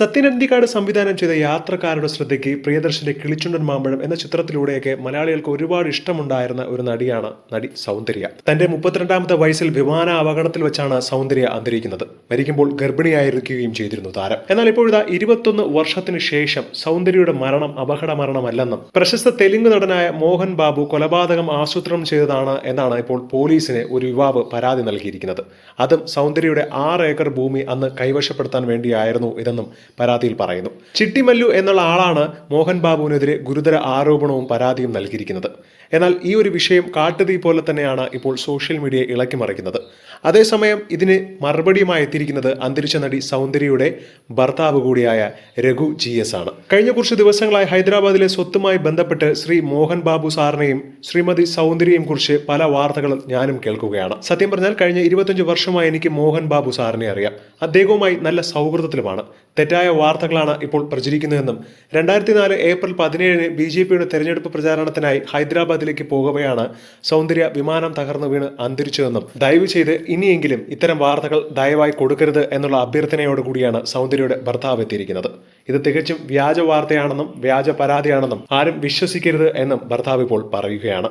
സത്യനന്ദിക്കാട് സംവിധാനം ചെയ്ത യാത്രക്കാരുടെ ശ്രദ്ധയ്ക്ക് പ്രിയദർശന്റെ കിളിച്ചുണ്ടൻ മാമ്പഴം എന്ന ചിത്രത്തിലൂടെയൊക്കെ മലയാളികൾക്ക് ഒരുപാട് ഇഷ്ടമുണ്ടായിരുന്ന ഒരു നടിയാണ് നടി സൗന്ദര്യ. തന്റെ മുപ്പത്തിരണ്ടാമത്തെ വയസ്സിൽ വിമാന അപകടത്തിൽ വെച്ചാണ് സൗന്ദര്യ അന്തരിക്കുന്നത്. മരിക്കുമ്പോൾ ഗർഭിണിയായിരിക്കുകയും ചെയ്തിരുന്നു താരം. എന്നാൽ ഇപ്പോഴിതാ ഇരുപത്തൊന്ന് വർഷത്തിന് ശേഷം സൗന്ദര്യയുടെ മരണം അപകട മരണമല്ലെന്നും പ്രശസ്ത തെലുങ്ക് നടനായ മോഹൻ ബാബു കൊലപാതകം ആസൂത്രണം ചെയ്തതാണ് എന്നാണ് ഇപ്പോൾ പോലീസിന് ഒരു യുവാവ് പരാതി നൽകിയിരിക്കുന്നത്. അതും സൗന്ദര്യയുടെ ആറ് ഏക്കർ ഭൂമി അന്ന് കൈവശപ്പെടുത്താൻ വേണ്ടിയായിരുന്നു ഇതെന്നും പരാതിയിൽ പറയുന്നു. ചിട്ടിമല്ലു എന്നുള്ള ആളാണ് മോഹൻ ബാബുവിനെതിരെ ഗുരുതര ആരോപണവും പരാതിയും നൽകിയിരിക്കുന്നത്. എന്നാൽ ഈ ഒരു വിഷയം കാട്ടുതീ പോലെ തന്നെയാണ് ഇപ്പോൾ സോഷ്യൽ മീഡിയ ഇളക്കി മറിക്കുന്നത്. അതേസമയം ഇതിന് മറുപടിയുമായി എത്തിയിരിക്കുന്നത് അന്തരിച്ച നടി സൗന്ദര്യയുടെ ഭർത്താവ് കൂടിയായ രഘു ജി എസ് ആണ്. കഴിഞ്ഞ കുറച്ച് ദിവസങ്ങളായി ഹൈദരാബാദിലെ സ്വത്തുമായി ബന്ധപ്പെട്ട് ശ്രീ മോഹൻ ബാബു സാറിനെയും ശ്രീമതി സൗന്ദര്യയും കുറിച്ച് പല വാർത്തകളും ഞാനും കേൾക്കുകയാണ്. സത്യം പറഞ്ഞാൽ കഴിഞ്ഞ ഇരുപത്തഞ്ച് വർഷമായി എനിക്ക് മോഹൻ ബാബു സാറിനെ അറിയാം. അദ്ദേഹവുമായി നല്ല സൗഹൃദത്തിലുമാണ്. തെറ്റായ വാർത്തകളാണ് ഇപ്പോൾ പ്രചരിക്കുന്നതെന്നും രണ്ടായിരത്തി നാല് ഏപ്രിൽ പതിനേഴിന് ബി ജെ പിയുടെ തെരഞ്ഞെടുപ്പ് പ്രചാരണത്തിനായി ഹൈദരാബാദിലേക്ക് പോകവെയാണ് സൗന്ദര്യ വിമാനം തകർന്നു വീണ് അന്തരിച്ചതെന്നും ദയവ് ചെയ്ത് ഇനിയെങ്കിലും ഇത്തരം വാർത്തകൾ ദയവായി കൊടുക്കരുത് എന്നുള്ള അഭ്യർത്ഥനയോടുകൂടിയാണ് സൗന്ദര്യയുടെ ഭർത്താവ് എത്തിയിരിക്കുന്നത്. ഇത് തികച്ചും വ്യാജ വാർത്തയാണെന്നും വ്യാജ പരാതിയാണെന്നും ആരും വിശ്വസിക്കരുത് എന്നും ഭർത്താവ് ഇപ്പോൾ പറയുകയാണ്.